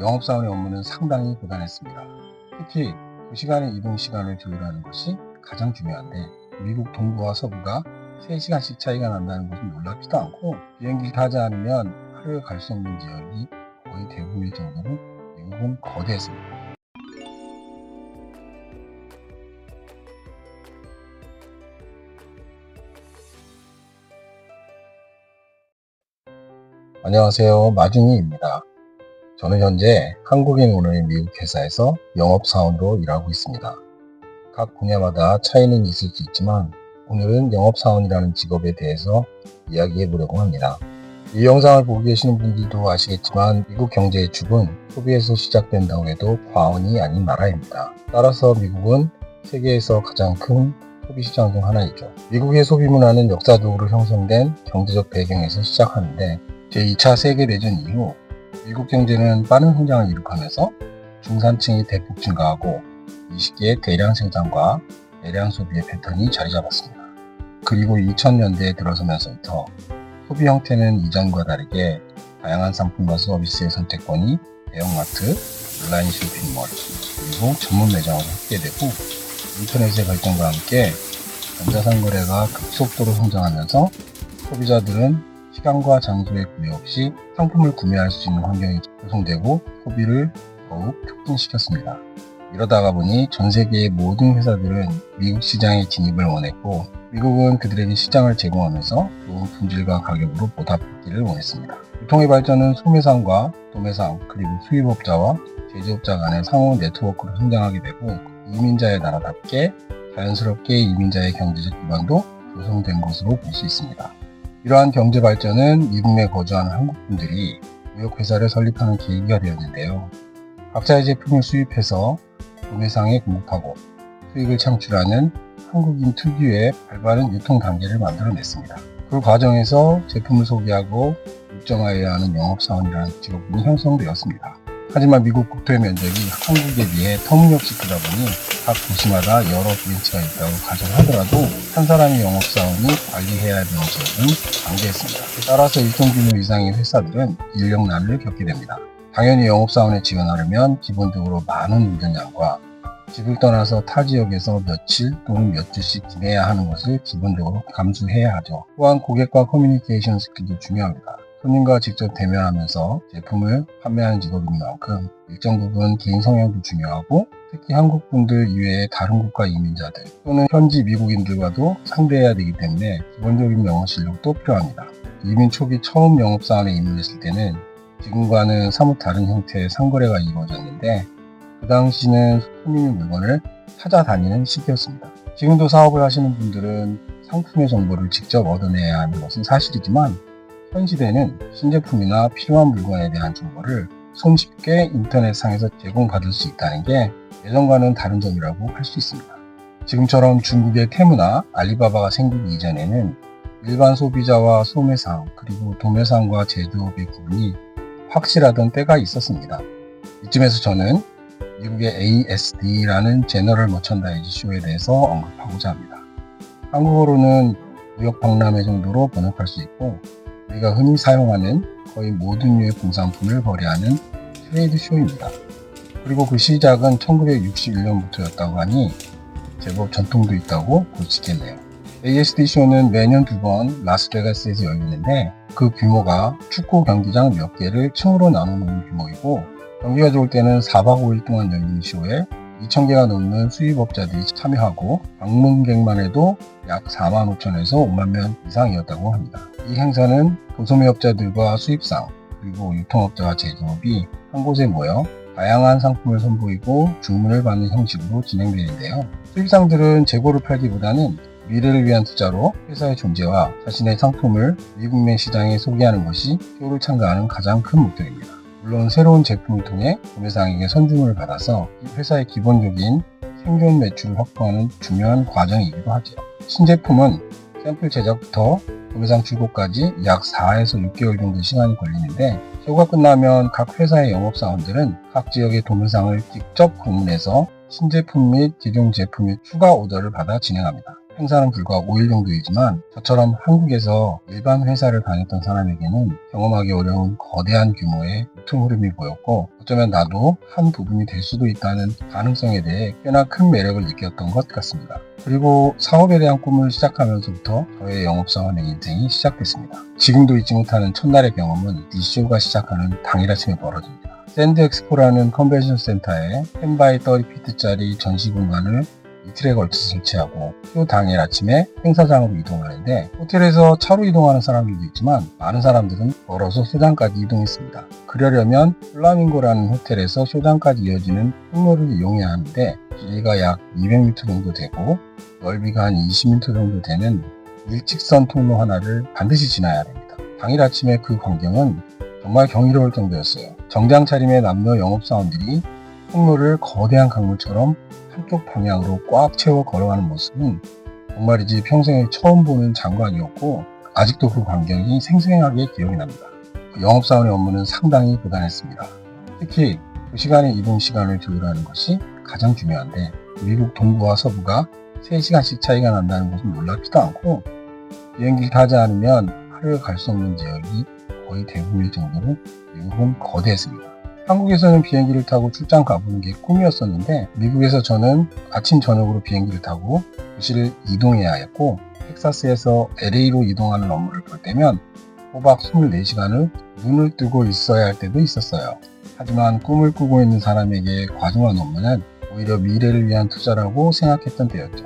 영업사원의 업무는 상당히 고단했습니다. 특히 그 시간의 이동 시간을 조율하는 것이 가장 중요한데 미국 동부와 서부가 3시간씩 차이가 난다는 것은 놀랍지도 않고 비행기를 타지 않으면 하루에 갈 수 없는 지역이 거의 대부분일 정도로 미국은 거대했습니다. 안녕하세요. 마준이입니다. 저는 현재 한국인 오너의 미국 회사에서 영업사원으로 일하고 있습니다. 각 분야마다 차이는 있을 수 있지만 오늘은 영업사원이라는 직업에 대해서 이야기해 보려고 합니다. 이 영상을 보고 계시는 분들도 아시겠지만 미국 경제의 축은 소비에서 시작된다고 해도 과언이 아닌 나라입니다. 따라서 미국은 세계에서 가장 큰 소비 시장 중 하나이죠. 미국의 소비 문화는 역사적으로 형성된 경제적 배경에서 시작하는데 제2차 세계대전 이후 미국 경제는 빠른 성장을 이룩하면서 중산층이 대폭 증가하고 이 시기에 대량 생산과 대량 소비의 패턴이 자리 잡았습니다. 그리고 2000년대에 들어서면서부터 소비 형태는 이전과 다르게 다양한 상품과 서비스의 선택권이 대형마트, 온라인 쇼핑몰, 그리고 전문 매장으로 확대되고 인터넷의 발전과 함께 전자상 거래가 급속도로 성장하면서 소비자들은 시간과 장소의 구애 없이 상품을 구매할 수 있는 환경이 조성되고 소비를 더욱 촉진시켰습니다. 이러다가 보니 전 세계의 모든 회사들은 미국 시장에 진입을 원했고 미국은 그들에게 시장을 제공하면서 좋은 품질과 가격으로 보답받기를 원했습니다. 유통의 발전은 소매상과 도매상 그리고 수입업자와 제조업자 간의 상호 네트워크로 성장하게 되고 이민자의 나라답게 자연스럽게 이민자의 경제적 기반도 조성된 것으로 볼 수 있습니다. 이러한 경제 발전은 미국 내 거주하는 한국분들이 무역회사를 설립하는 계기가 되었는데요. 각자의 제품을 수입해서 도매상에 공급하고 수익을 창출하는 한국인 특유의 발빠른 유통 단계를 만들어냈습니다. 그 과정에서 제품을 소개하고 입점하여야 하는 영업사원이라는 직업군이 형성되었습니다. 하지만 미국 국토의 면적이 한국에 비해 터무니없이 크다 보니 각 도시마다 여러 브랜치가 있다고 가정하더라도 한 사람의 영업사원이 관리해야 되는 지역은 관계했습니다. 따라서 일정 규모 이상의 회사들은 인력난을 겪게 됩니다. 당연히 영업사원에 지원하려면 기본적으로 많은 운전량과 집을 떠나서 타 지역에서 며칠 또는 몇 주씩 지내야 하는 것을 기본적으로 감수해야 하죠. 또한 고객과 커뮤니케이션 스킬도 중요합니다. 손님과 직접 대면하면서 제품을 판매하는 직업인 만큼 일정 부분 개인 성향도 중요하고 특히 한국 분들 이외의 다른 국가 이민자들 또는 현지 미국인들과도 상대해야 되기 때문에 기본적인 영어 실력도 필요합니다. 이민 초기 처음 영업사원에 입문했을 때는 지금과는 사뭇 다른 형태의 상거래가 이루어졌는데 그 당시는 손님의 물건을 찾아다니는 시기였습니다. 지금도 사업을 하시는 분들은 상품의 정보를 직접 얻어내야 하는 것은 사실이지만 현 시대는 신제품이나 필요한 물건에 대한 정보를 손쉽게 인터넷상에서 제공받을 수 있다는 게 예전과는 다른 점이라고 할 수 있습니다. 지금처럼 중국의 테무나 알리바바가 생기기 이전에는 일반 소비자와 소매상 그리고 도매상과 제조업의 구분이 확실하던 때가 있었습니다. 이쯤에서 저는 미국의 ASD라는 제너럴 머천다이즈 쇼에 대해서 언급하고자 합니다. 한국어로는 무역 박람회 정도로 번역할 수 있고 우리가 흔히 사용하는 거의 모든 류의 공산품을 거래하는 트레이드 쇼입니다. 그리고 그 시작은 1961년부터였다고 하니 제법 전통도 있다고 볼 수 있겠네요. ASD 쇼는 매년 두 번 라스베가스에서 열리는데 그 규모가 축구 경기장 몇 개를 층으로 나눠놓은 규모이고 경기가 좋을 때는 4박 5일 동안 열리는 쇼에 2,000개가 넘는 수입업자들이 참여하고 방문객만 해도 약 4만 5천에서 5만 명 이상이었다고 합니다. 이 행사는 도소매업자들과 수입상 그리고 유통업자와 제조업이 한 곳에 모여 다양한 상품을 선보이고 주문을 받는 형식으로 진행되는데요. 수입상들은 재고를 팔기보다는 미래를 위한 투자로 회사의 존재와 자신의 상품을 미국 내 시장에 소개하는 것이 쇼를 참가하는 가장 큰 목적입니다. 물론 새로운 제품을 통해 구매상에게 선주문을 받아서 회사의 기본적인 생존 매출을 확보하는 중요한 과정이기도 하죠. 신제품은 샘플 제작부터 구매상 출고까지 약 4에서 6개월 정도 시간이 걸리는데 쇼가 끝나면 각 회사의 영업사원들은 각 지역의 도매상을 직접 방문해서 신제품 및 기존 제품의 추가 오더를 받아 진행합니다. 행사는 불과 5일 정도이지만 저처럼 한국에서 일반 회사를 다녔던 사람에게는 경험하기 어려운 거대한 규모의 유통 흐름이 보였고 어쩌면 나도 한 부분이 될 수도 있다는 가능성에 대해 꽤나 큰 매력을 느꼈던 것 같습니다. 그리고 사업에 대한 꿈을 시작하면서부터 저의 영업사원의 인생이 시작됐습니다. 지금도 잊지 못하는 첫날의 경험은 이 쇼가 시작하는 당일 아침에 벌어집니다. 샌드 엑스포라는 컨벤션 센터에 10바이 30피트짜리 전시 공간을 이틀에 걸쳐서 설치하고 또 당일 아침에 행사장으로 이동하는데 호텔에서 차로 이동하는 사람들도 있지만 많은 사람들은 걸어서 쇼장까지 이동했습니다. 그러려면 플라밍고라는 호텔에서 쇼장까지 이어지는 통로를 이용해야 하는데 길이가 약 200m 정도 되고 넓이가 한 20m 정도 되는 일직선 통로 하나를 반드시 지나야 됩니다. 당일 아침에 그 광경은 정말 경이로울 정도였어요. 정장 차림의 남녀 영업사원들이 통로를 거대한 강물처럼 한쪽 방향으로 꽉 채워 걸어가는 모습은 정말이지 평생에 처음 보는 장관이었고 아직도 그 광경이 생생하게 기억이 납니다. 그 영업사원의 업무는 상당히 고단했습니다. 특히 그 시간의 이동 시간을 조율하는 것이 가장 중요한데 미국 동부와 서부가 3시간씩 차이가 난다는 것은 놀랍지도 않고 비행기를 타지 않으면 하루에 갈 수 없는 지역이 거의 대부분일 정도로 미국은 거대했습니다. 한국에서는 비행기를 타고 출장 가보는 게 꿈이었었는데 미국에서 저는 아침 저녁으로 비행기를 타고 도시를 이동해야 했고 텍사스에서 LA로 이동하는 업무를 볼 때면 꼬박 24시간을 눈을 뜨고 있어야 할 때도 있었어요. 하지만 꿈을 꾸고 있는 사람에게 과중한 업무는 오히려 미래를 위한 투자라고 생각했던 때였죠.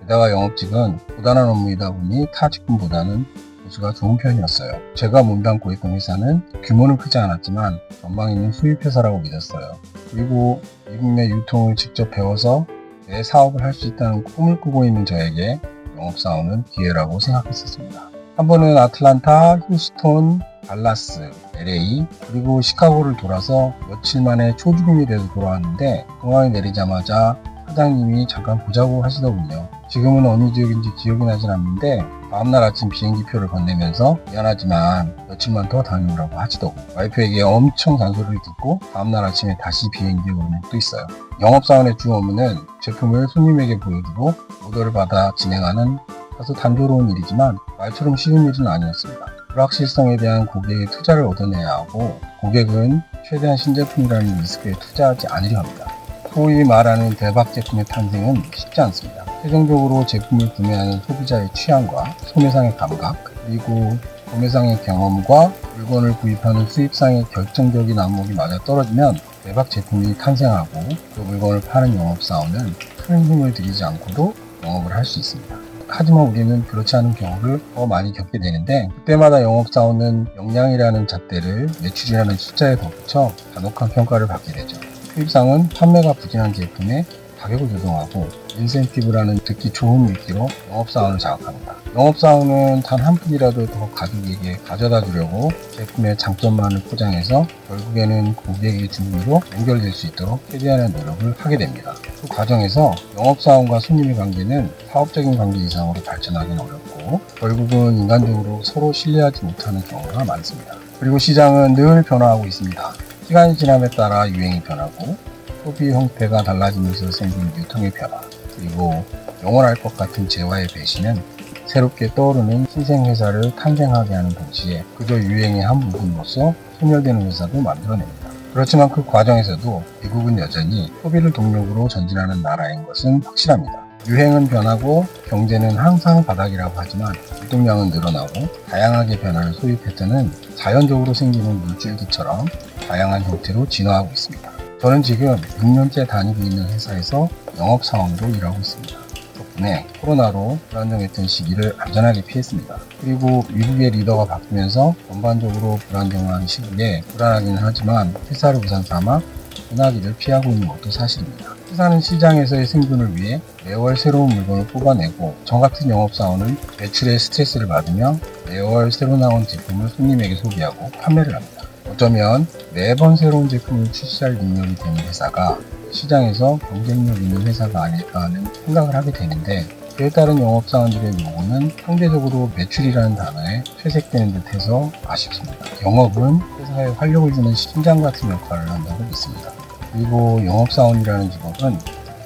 게다가 영업직은 고단한 업무이다 보니 타 직군보다는 보수가 좋은 편이었어요. 제가 몸담 고 있던 회사는 규모는 크지 않았지만 전망 있는 수입 회사라고 믿었어요. 그리고 미국 내 유통을 직접 배워서 내 사업을 할 수 있다는 꿈을 꾸고 있는 저에게 영업사원은 기회라고 생각했었습니다. 한 번은 아틀란타, 휴스톤, 달라스, LA, 그리고 시카고를 돌아서 며칠 만에 초죽음이 돼서 돌아왔는데 공항에 내리자마자 사장님이 잠깐 보자고 하시더군요. 지금은 어느 지역인지 기억이 나진 않는데 다음날 아침 비행기표를 건네면서 미안하지만 며칠만 더 다녀오라고 하시더고 와이프에게 엄청 잔소리를 듣고 다음날 아침에 다시 비행기에 오는 것도 있어요. 영업사원의 주 업무는 제품을 손님에게 보여주고 오더를 받아 진행하는 다소 단조로운 일이지만 말처럼 쉬운 일은 아니었습니다. 불확실성에 대한 고객의 투자를 얻어내야 하고 고객은 최대한 신제품이라는 리스크에 투자하지 않으려 합니다. 소위 말하는 대박 제품의 탄생은 쉽지 않습니다. 최종적으로 제품을 구매하는 소비자의 취향과 소매상의 감각, 그리고 구매상의 경험과 물건을 구입하는 수입상의 결정적인 안목이 맞아 떨어지면 대박 제품이 탄생하고 그 물건을 파는 영업사원은 큰 힘을 들이지 않고도 영업을 할 수 있습니다. 하지만 우리는 그렇지 않은 경우를 더 많이 겪게 되는데 그때마다 영업사원은 역량이라는 잣대를 매출이라는 숫자에 덧붙여 잔혹한 평가를 받게 되죠. 수입상은 판매가 부진한 제품에 가격을 조정하고 인센티브라는 듣기 좋은 미끼로 영업사원을 자극합니다. 영업사원은 단 한 푼이라도 더 가족에게 가져다 주려고 제품의 장점만을 포장해서 결국에는 고객의 주문으로 연결될 수 있도록 최대한의 노력을 하게 됩니다. 그 과정에서 영업사원과 손님의 관계는 사업적인 관계 이상으로 발전하기는 어렵고 결국은 인간적으로 서로 신뢰하지 못하는 경우가 많습니다. 그리고 시장은 늘 변화하고 있습니다. 시간이 지남에 따라 유행이 변하고 소비 형태가 달라지면서 생긴 유통의 변화, 그리고 영원할 것 같은 재화의 배신은 새롭게 떠오르는 신생회사를 탄생하게 하는 동시에 그저 유행의 한 부분으로서 소멸되는 회사도 만들어냅니다. 그렇지만 그 과정에서도 미국은 여전히 소비를 동력으로 전진하는 나라인 것은 확실합니다. 유행은 변하고 경제는 항상 바닥이라고 하지만 유동량은 늘어나고 다양하게 변하는 소비 패턴은 자연적으로 생기는 물줄기처럼 다양한 형태로 진화하고 있습니다. 저는 지금 6년째 다니고 있는 회사에서 영업사원으로 일하고 있습니다. 덕분에 코로나로 불안정했던 시기를 안전하게 피했습니다. 그리고 미국의 리더가 바뀌면서 전반적으로 불안정한 시기에 불안하기는 하지만 회사를 우산 삼아 분화기를 피하고 있는 것도 사실입니다. 회사는 시장에서의 생존을 위해 매월 새로운 물건을 뽑아내고 저 같은 영업사원은 매출에 스트레스를 받으며 매월 새로 나온 제품을 손님에게 소비하고 판매를 합니다. 어쩌면 매번 새로운 제품을 출시할 능력이 되는 회사가 시장에서 경쟁력 있는 회사가 아닐까 하는 생각을 하게 되는데 그에 따른 영업사원들의 요구는 상대적으로 매출이라는 단어에 퇴색되는 듯해서 아쉽습니다. 영업은 회사에 활력을 주는 심장 같은 역할을 한다고 믿습니다. 그리고 영업사원이라는 직업은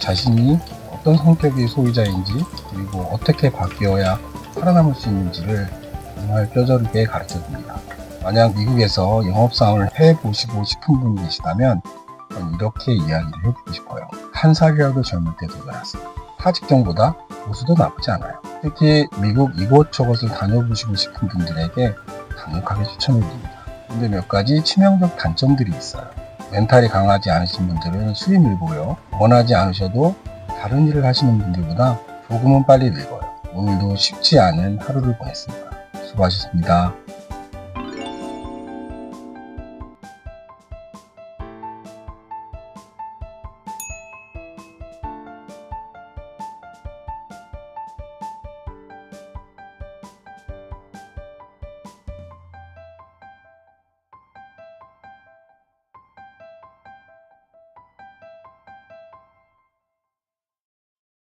자신이 어떤 성격의 소유자인지 그리고 어떻게 바뀌어야 살아남을 수 있는지를 정말 뼈저리게 가르쳐 줍니다. 만약 미국에서 영업사원을 해보시고 싶은 분이 계시다면 이렇게 이야기를 해드리고 싶어요. 한 살이라도 젊을 때 도전하세요. 타 직종보다 보수도 나쁘지 않아요. 특히 미국 이곳저곳을 다녀보시고 싶은 분들에게 강력하게 추천해드립니다. 근데 몇 가지 치명적 단점들이 있어요. 멘탈이 강하지 않으신 분들은 수입 밀고요. 원하지 않으셔도 다른 일을 하시는 분들보다 조금은 빨리 늙어요. 오늘도 쉽지 않은 하루를 보냈습니다. 수고하셨습니다.